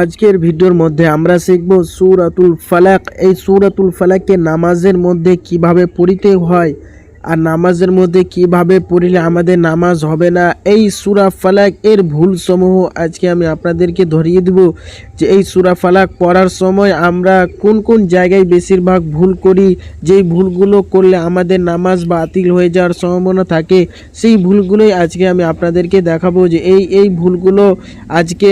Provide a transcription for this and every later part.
আজকের ভিডিওর মধ্যে আমরা শিখব সুরাতুল ফালাক। এই সুরাতুল ফালাককে নামাজের মধ্যে কীভাবে পড়িতে হয় আর নামাজের মধ্যে কীভাবে পড়িলে আমাদের নামাজ হবে না, এই সুরা ফালাক এর ভুলসমূহ আজকে আমি আপনাদেরকে ধরিয়ে দেব যে এই সুরা ফালাক পড়ার সময় আমরা কোন কোন জায়গায় বেশিরভাগ ভুল করি, যেই ভুলগুলো করলে আমাদের নামাজ বাতিল হয়ে যাওয়ার সম্ভাবনা থাকে, সেই ভুলগুলোই আজকে আমি আপনাদেরকে দেখাবো যে এই এই ভুলগুলো আজকে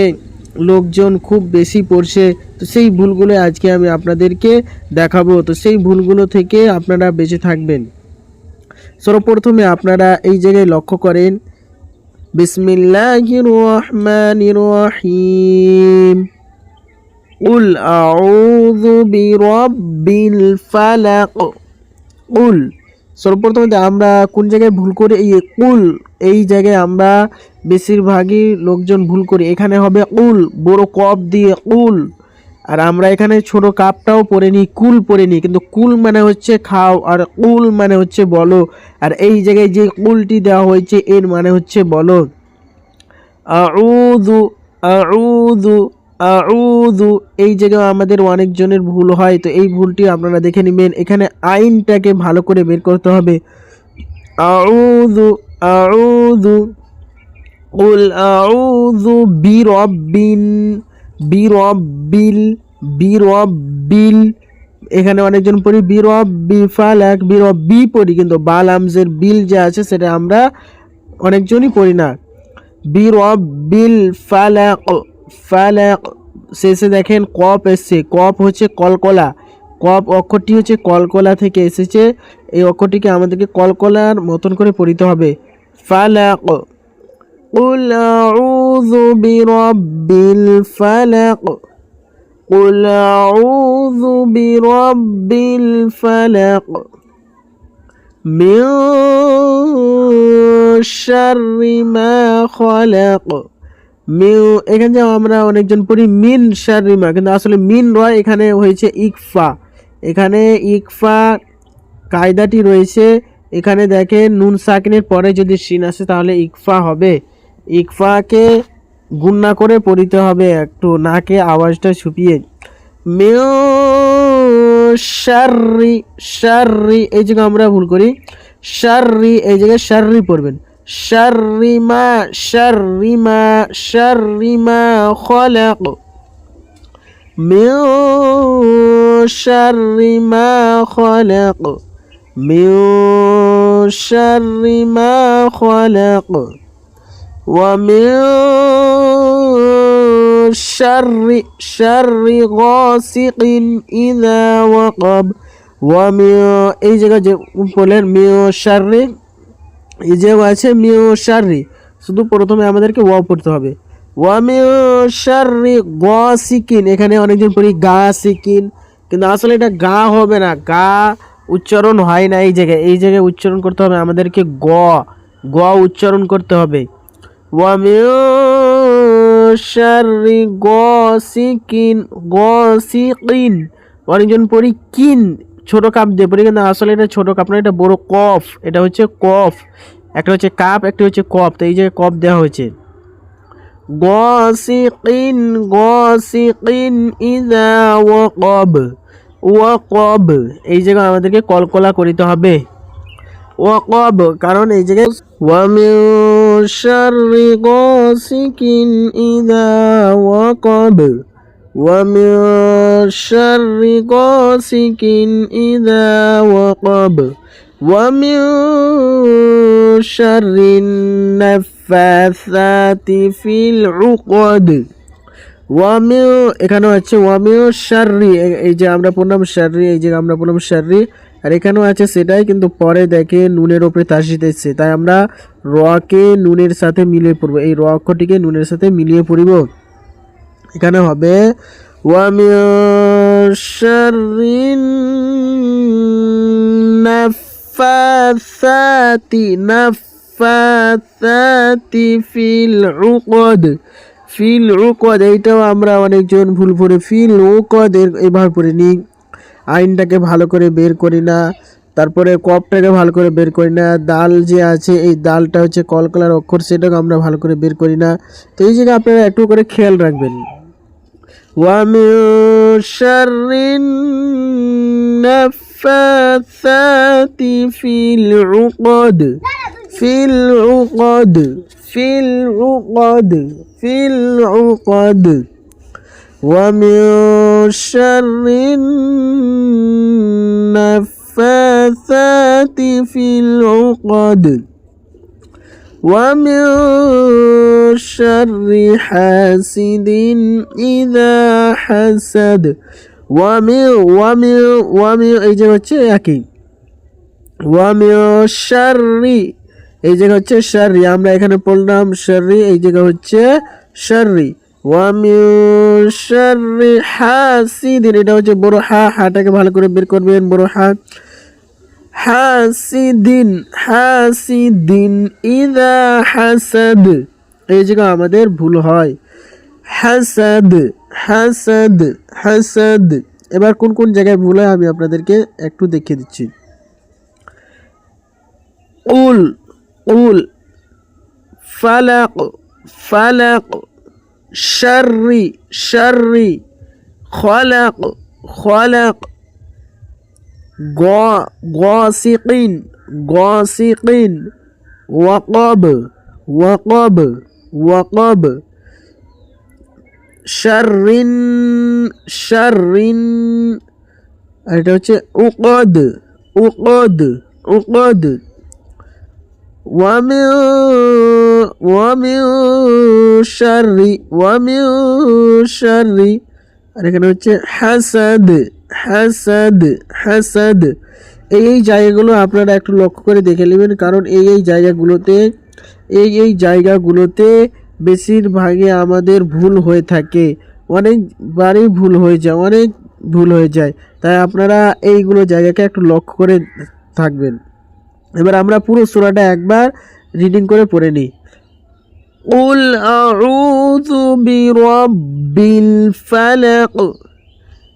লোকজন খুব বেশি পড়ছে, তো সেই ভুলগুলো আজকে আমি আপনাদেরকে দেখাবো। তো সেই ভুলগুলো থেকে আপনারা বেঁচে থাকবেন। সর্বপ্রথমে আপনারা এই জায়গায় লক্ষ্য করেন, বিসমিল্লাহির রহমানির রহিম। উল আউযু বিরাব্বিল ফালাক। উল সর্বপ্রথমে আমরা কোন জায়গায় ভুল করি, এই কুল, এই জায়গায় আমরা বেশিরভাগই লোকজন ভুল করি। এখানে হবে উল, বড় কপ দিয়ে উল। আর আমরা এখানে ছোট কাপটাও পরে নিই, কুল পরে নিই। কিন্তু কুল মানে হচ্ছে খাও, আর উল মানে হচ্ছে বলো। আর এই জায়গায় যে কুলটি দেওয়া হয়েছে, এর মানে হচ্ছে বলো। আউযু আউযু আউদু এই জায়গায় আমাদের অনেকজনের ভুল হয়, তো এই ভুলটি আপনারা দেখে নেবেন। এখানে আইনটাকে ভালো করে বের করতে হবে। আউদু আউদু উল আউদু বিরব্বিন, বিরব্বিল বিরব্বিল। এখানে অনেকজন পড়ি বিরব বি বীর অফ বি পড়ি, কিন্তু বাল আমজের বিল যে আছে সেটা আমরা অনেকজনই পড়ি না। বিরব বিল ফালাক ফালাক শেষে দেখেন কপ এসছে কপ হচ্ছে কলকলা কপ অক্ষরটি হচ্ছে কলকলা থেকে এসেছে এই অক্ষরটিকে আমাদেরকে কলকলার মতন করে পড়িতে হবে ফালাক قل أعوذ برب الفلق قل أعوذ برب الفلق من شر ما خلق মিউ, এখানে আমরা অনেকজন পড়ি মিন শারিমা, কিন্তু আসলে মিন রয় এখানে হয়েছে ইকফা। এখানে ইকফা কায়দাটি রয়েছে, এখানে দেখে নুন সাকিনের পরে যদি সিন আসে তাহলে ইকফা হবে। ইকফাকে গুন্না করে পড়িতে হবে একটু, নাকে আওয়াজটা ছুপিয়ে মেয় শার্রি শার্রি, এই জায়গায় আমরা ভুল করি। শার্রি, এই জায়গায় শার্রি পড়বেন। شر ما شر ما شر ما خلق من شر ما خلق من شر ما خلق ومن شر شر غاسق إذا وقب ومن إيش من شر এই যে আছে মিউ শারি শুধু প্রথমে আমাদেরকে ওয়া পড়তে হবে। ওয়া মিউ শারি গ সিকিন এখানে অনেকজন পড়ি গা সিকিন কিন্তু আসলে এটা গা হবে না, গা উচ্চারণ হয় না এই জায়গায় এই জায়গায় উচ্চারণ করতে হবে আমাদেরকে গ গ উচ্চারণ করতে হবে। ওয়া মিউ শারি গ সিকিন গ সিকিন অনেকজন পড়ি কিন ছোটো কাপ দিয়ে পড়ি কিন্তু আসলে এটা ছোটো কাপ না, এটা বড় কফ এটা হচ্ছে কফ একটা হচ্ছে কাপ একটা হচ্ছে কফ তো এই জায়গায় কফ দেওয়া হয়েছে। গসিকিন গসিকিন ইদা ও ওয়াকব এই জায়গায় আমাদেরকে কলকলা করিতে হবে। ওয়াকব কারণ এই জায়গায় ওয়ামিন শাররি গসিকিন ইদা ওয়াকব ومن شر غاسق إذا وقب ومن شر النفاثات في العقد ওয়ামিও এখানেও আছে ওয়ামিও শার্রি এই যে আমরা পড়লাম শার্রি এই যে আমরা পড়লাম শার্রি আর এখানেও আছে সেটাই কিন্তু পরে দেখে নুনের ওপরে তাসিদ এসছে তাই আমরা রকে নুনের সাথে মিলিয়ে পড়বো এই র অক্ষরটিকে নুনের সাথে মিলিয়ে পড়িব এখানে হবে ওয়ামিও শার্রিন ফিল উকদ। ফিল উকদ, এইটাও আমরা অনেকজন ভুল করে ফিল উকদ এবার পড়ে নিই আইনটাকে ভালো করে বের করি না, তারপরে কপটাকে ভালো করে বের করি না, দাল যে আছে এই দালটা হচ্ছে কলকলার অক্ষর, সেটাকে আমরা ভালো করে বের করি না। তো এই জায়গায় আপনারা একটু করে খেয়াল রাখবেন। ومن شر النفاثات في العقد في العقد في العقد في العقد. ومن شر النفاثات في العقد. ومن شر حاسد إذا حسد ومن ومن ومن এই যে হচ্ছে একই ওয়ামিও শাররি এই জায়গা হচ্ছে শাররি আমরা এখানে পড়লাম শাররি এই জায়গা হচ্ছে শাররি ওয়ামিও শাররি হাসিদিন এটা হচ্ছে বড় হা হাটাকে ভালো করে বের করবেন বড় হা হাসিদিন হাসিদিন ইদা হাসাদ। এই জায়গা আমাদের ভুল হয়। হাসাদ হাসাদ হাসাদ। এবার কোন কোন জায়গায় ভুল হয় আমি আপনাদেরকে একটু দেখিয়ে দিচ্ছি। উল উল, ফালাক ফালাক, শাররি শাররি, খলাক খলাক। غاسقين غاسقين وقب وقب وقب شر شر এটা হচ্ছে উকদ উকদ উকদ ومن ومن شر ومن شر আর এখানে হচ্ছে হাসাদ হাসাদ হাসাদ এই এই জায়গাগুলো আপনারা একটু লক্ষ্য করে দেখে নেবেন কারণ এই এই জায়গাগুলোতে এই এই জায়গাগুলোতে বেশিরভাগে আমাদের ভুল হয়ে থাকে অনেকবারই ভুল হয়ে যায় অনেক ভুল হয়ে যায় তাই আপনারা এইগুলো জায়গাকে একটু লক্ষ্য করে থাকবেন এবার আমরা পুরো সূরাটা একবার রিডিং করে পড়ে নিই قل أعوذ برب الفلق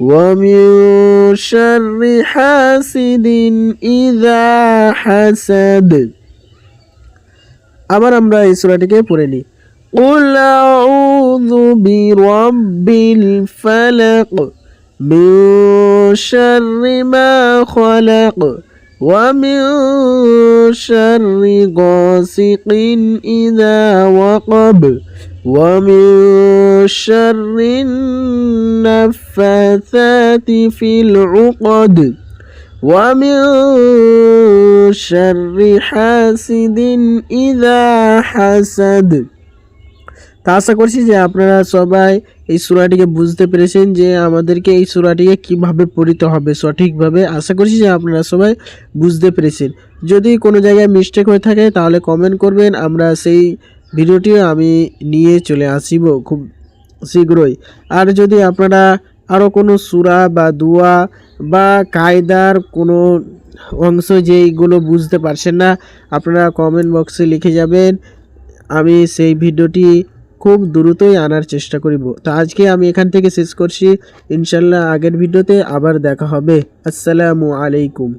ومن شر حاسد إذا حسد আবার আমরা এই সূরাটিকে পড়ে নিই قل أعوذ برب الفلق من شر ما خلق ومن شر غاسق إذا وقب ومن شر النفاثات في العقد ومن شر حاسد إذا حسد তা আশা করছি যে আপনারা সবাই এই সূরাটিকে বুঝতে পেরেছেন যে আমাদেরকে এই সূরাটিকে কীভাবে পড়িতে হবে সঠিকভাবে। আশা করছি যে আপনারা সবাই বুঝতে পেরেছেন। যদি কোনো জায়গায় মিস্টেক হয়ে থাকে তাহলে কমেন্ট করবেন। আমরা সেই ভিডিওটিও আমি নিয়ে চলে আসিব খুব শীঘ্রই। আর যদি আপনারা আরও কোনো সুরা বা দুয়া বা কায়দার কোনো অংশ যেইগুলো বুঝতে পারছেন না, আপনারা কমেন্ট বক্সে লিখে যাবেন। আমি সেই ভিডিওটি খুব দ্রুতই আনার চেষ্টা করিব। তো আজকে আমি এখান থেকে শেষ করছি। ইনশাল্লাহ আগের ভিডিওতে আবার দেখা হবে। আসসালামু আলাইকুম।